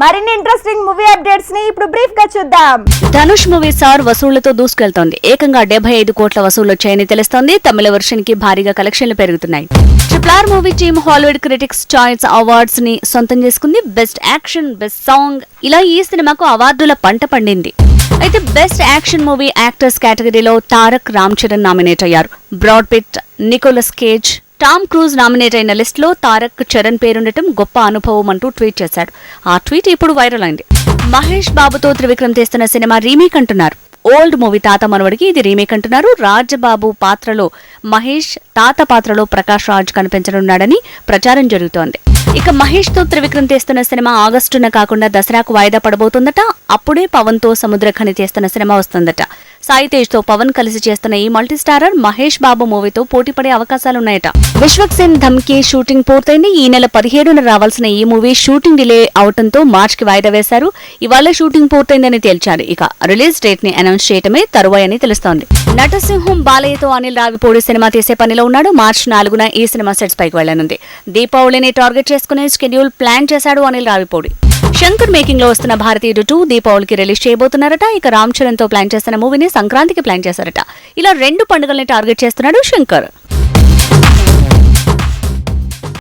మరిన్ని interesting movie అప్డేట్స్ని ఇప్పుడు బ్రీఫ్గా చూద్దాం. ధనుష్ మూవీ సార్ వసూళ్ళతో దూసుకెళ్తోంది. ఏకంగా డెబ్బై ఐదు కోట్ల వసూళ్ళు వచ్చాయని తెలుస్తోంది. తమిళ వర్షన్కి భారీగా కలెక్షన్లు పెరుగుతున్నాయి. Triple R movie team Hollywood critics choice అవార్డ్స్ని సొంతం చేసుకుంది. బెస్ట్ యాక్షన్ బెస్ట్ సాంగ్ ఇలా ఈ సినిమాకు అవార్డుల పంట పండింది. అయితే బెస్ట్ యాక్షన్ మూవీ యాక్టర్స్ కేటగిరీలో తారక్ రామ్ చరణ్ నామినేట్ అయ్యారు. Brad Pitt Nicolas Cage Tom Cruise nominate అయిన లిస్టులో తారక్ చరణ్ పేరుండటం గొప్ప అనుభవం అంటూ ట్వీట్ చేశాడు. ఆ ట్వీట్ ఇప్పుడు వైరల్ అయింది. మహేష్ బాబుతో త్రివిక్రమ్ తీస్తున్న సినిమా రీమేక్ అంటున్నారు. ఓల్డ్ మూవీ తాత మనవడికి ఇది రీమేక్ అంటున్నారు. రాజబాబు పాత్రలో మహేష్ తాత పాత్రలో ప్రకాష్ రాజ్ కనిపించనున్నాడని ప్రచారం జరుగుతోంది. ఇక మహేష్తో త్రివిక్రమ్ తీస్తున్న సినిమా ఆగస్టున కాకుండా దసరాకు వాయిదా పడబోతుందట. అప్పుడే పవన్తో సముద్రఖని తీస్తున్న సినిమా వస్తుందట. సాయి తేజ్తో పవన్ కలిసి చేస్తున్న ఈ మల్టీ స్టారర్ మహేష్ బాబు మూవీతో పోటీ పడే అవకాశాలున్నాయట. విశ్వక్ సేన్ ధమ్కి షూటింగ్ పూర్తయింది. ఈ నెల పదిహేడున రావాల్సిన ఈ మూవీ షూటింగ్ డిలే అవడంతో మార్చ్కి వాయిదా వేశారు. ఇవాళ షూటింగ్ పూర్తయిందని తేల్చారు. ఇక రిలీజ్ డేట్ని అనౌన్స్ చేయటమే తరువాయని తెలుస్తోంది. నటసింహం బాలయ్యతో అనిల్ రావిపూడి సినిమా తీసే పనిలో ఉన్నాడు. మార్చి నాలుగున ఈ సినిమా సెట్స్ పైకి వెళ్ళనుంది దీపావళిని టార్గెట్ చేసుకునే షెడ్యూల్ ప్లాన్ చేశాడు అనిల్ రావిపూడి. శంకర్ మేకింగ్లో వస్తున్న భారతీయుడు టూ దీపావళికి రిలీజ్ చేయబోతున్నారట. ఇక రామ్ చరణ్తో ప్లాన్ చేస్తున్న మూవీని సంక్రాంతికి ప్లాన్ చేశారట. ఇలా రెండు పండుగల్ని టార్గెట్ చేస్తున్నాడు శంకర్.